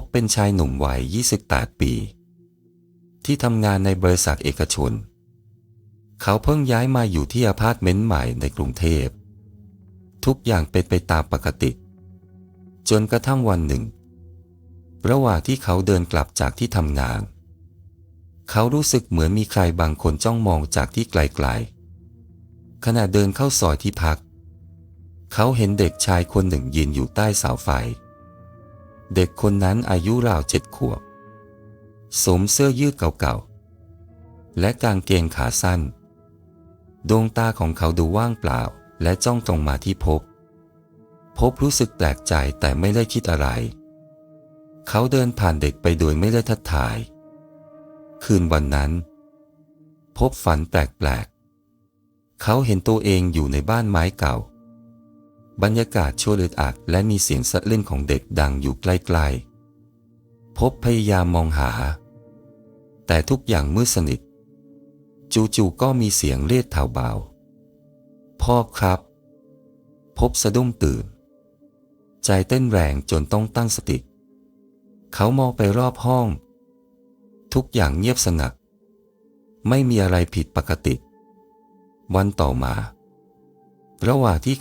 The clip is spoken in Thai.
บเป็นชายหนุ่มวัย 28 ปี ที่ทำงานในบริษัทเอกชน เขาเพิ่งย้ายมาอยู่ที่อพาร์ตเมนต์ใหม่ในกรุงเทพ ทุกอย่างเป็นไปตามปกติ จนกระทั่งวันหนึ่ง ระหว่างที่เขาเดินกลับจากที่ทำงาน เขารู้สึกเหมือนมีใครบางคนจ้องมองจากที่ไกลๆ ขณะเดินเข้าซอยที่พัก เขาเห็นเด็กชายคนหนึ่งยืนอยู่ใต้เสาไฟ เด็กคนนั้นอายุราวเจ็ดขวบ สวมเสื้อยืดเก่าๆ และกางเกงขาสั้น ดวงตาของเขาดูว่างเปล่าและจ้องตรงมาที่พบ พบรู้สึกแปลกใจแต่ไม่ได้คิดอะไร เขาเดินผ่านเด็กไปโดยไม่ได้ทักทาย คืนวันนั้น พบฝันแปลกๆ เขาเห็นตัวเองอยู่ในบ้านไม้เก่า บรรยากาศชั่วอึดอัดและมีเสียงสะลื่นของเด็กดังอยู่ใกล้ๆ พบพยายามมองหา แต่ทุกอย่างมืดสนิท จู่ๆก็มีเสียงเรียกแถวเบา พ่อครับ พบสะดุ้งตื่น ใจเต้นแรงจนต้องตั้งสติ เขามองไปรอบห้อง ทุกอย่างเงียบสงัด ไม่มีอะไรผิดปกติ วันต่อมาระหว่างที่